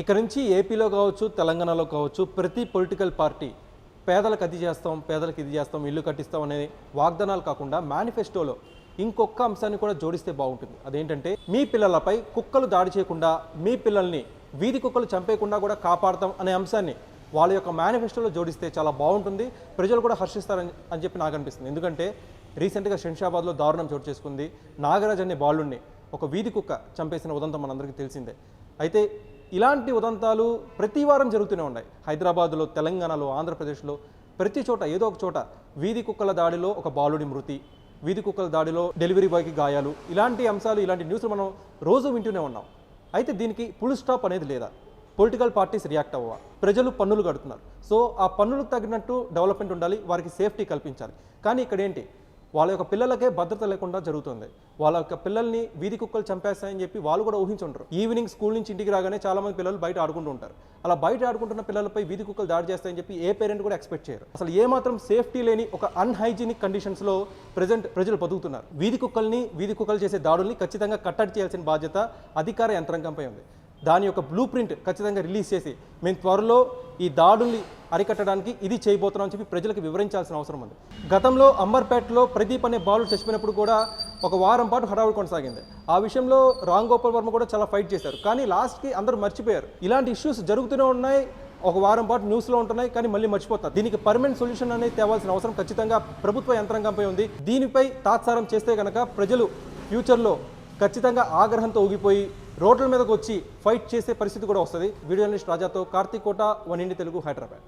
ఇక నుంచి ఏపీలో కావచ్చు తెలంగాణలో కావచ్చు ప్రతి పొలిటికల్ పార్టీ పేదలకు అది చేస్తాం పేదలకు ఇది చేస్తాం ఇల్లు కట్టిస్తాం అనే వాగ్దానాలు కాకుండా మేనిఫెస్టోలో ఇంకొక అంశాన్ని కూడా జోడిస్తే బాగుంటుంది. అదేంటంటే మీ పిల్లలపై కుక్కలు దాడి చేయకుండా మీ పిల్లల్ని వీధి కుక్కలు చంపేయకుండా కూడా కాపాడతాం అనే అంశాన్ని వాళ్ళ యొక్క మేనిఫెస్టోలో జోడిస్తే చాలా బాగుంటుంది. ప్రజలు కూడా హర్షిస్తారని అని చెప్పి నాకు అనిపిస్తుంది. ఎందుకంటే రీసెంట్గా శంషాబాద్లో దారుణం చోటు చేసుకుంది. నాగరాజ్ అనే బాలుణ్ణి ఒక వీధి కుక్క చంపేసిన ఉదంతం మనందరికీ తెలిసిందే. అయితే ఇలాంటి ఉదంతాలు ప్రతి వారం జరుగుతూనే ఉన్నాయి. హైదరాబాద్లో తెలంగాణలో ఆంధ్రప్రదేశ్లో ప్రతి చోట ఏదో ఒక చోట వీధి కుక్కల దాడిలో ఒక బాలుడి మృతి వీధి కుక్కల దాడిలో డెలివరీ బాయ్కి గాయాలు ఇలాంటి అంశాలు ఇలాంటి న్యూస్లు మనం రోజు వింటూనే ఉన్నాం. అయితే దీనికి ఫుల్ స్టాప్ అనేది లేదా? పొలిటికల్ పార్టీస్ రియాక్ట్ అవ్వ ప్రజలు పన్నులు కడుతున్నారు. సో ఆ పన్నులకు తగినట్టు డెవలప్మెంట్ ఉండాలి వారికి సేఫ్టీ కల్పించాలి. కానీ ఇక్కడ ఏంటి వాళ్ళ యొక్క పిల్లలకే భద్రత లేకుండా జరుగుతుంది. వాళ్ళ యొక్క పిల్లల్ని వీధి కుక్కలు చంపేస్తాయని చెప్పి వాళ్ళు కూడా ఊహించుంటారు ఈవినింగ్ స్కూల్ నుంచి ఇంటికి రాగానే చాలా మంది పిల్లలు బయట ఆడుకుంటూ ఉంటారు. అలా బయట ఆడుకుంటున్న పిల్లలపై వీధి కుక్కలు దాడి చేస్తాయని చెప్పి ఏ పేరెంట్ కూడా ఎక్స్పెక్ట్ చేయరు. అసలు ఏ మాత్రం సేఫ్టీ లేని ఒక అన్హైజీనిక్ కండిషన్స్లో ప్రజెంట్ ప్రజలు బతుకుతున్నారు. వీధి కుక్కల్ని వీధి కుక్కలు చేసే దాడుల్ని ఖచ్చితంగా కట్టడి చేయాల్సిన బాధ్యత అధికార యంత్రాంగంపై ఉంది. దాని యొక్క బ్లూ ప్రింట్ ఖచ్చితంగా రిలీజ్ చేసి మేము త్వరలో ఈ దాడుల్ని అరికట్టడానికి ఇది చేయబోతున్నాం అని చెప్పి ప్రజలకు వివరించాల్సిన అవసరం ఉంది. గతంలో అంబర్పేటలో ప్రదీప్ అనే బాలుడు చచ్చిపోయినప్పుడు కూడా ఒక వారం పాటు హడావుడి కొనసాగింది. ఆ విషయంలో రామ్ గోపాల్ వర్మ కూడా చాలా ఫైట్ చేశారు. కానీ లాస్ట్కి అందరూ మర్చిపోయారు. ఇలాంటి ఇష్యూస్ జరుగుతూనే ఉన్నాయి. ఒక వారం పాటు న్యూస్లో ఉంటున్నాయి. కానీ మళ్ళీ మర్చిపోతారు దీనికి పర్మనెంట్ సొల్యూషన్ అనేది తేవాల్సిన అవసరం ఖచ్చితంగా ప్రభుత్వ యంత్రాంగంపై ఉంది. దీనిపై తాత్సారం చేస్తే కనుక ప్రజలు ఫ్యూచర్లో ఖచ్చితంగా ఆగ్రహంతో ఊగిపోయి రోడ్ల మీదకు వచ్చి ఫైట్ చేసే పరిస్థితి కూడా వస్తుంది. వీడియో జర్నలిస్ట్ రాజాతో కార్తీక్ కోట వన్ ఇండి తెలుగు హైదరాబాద్.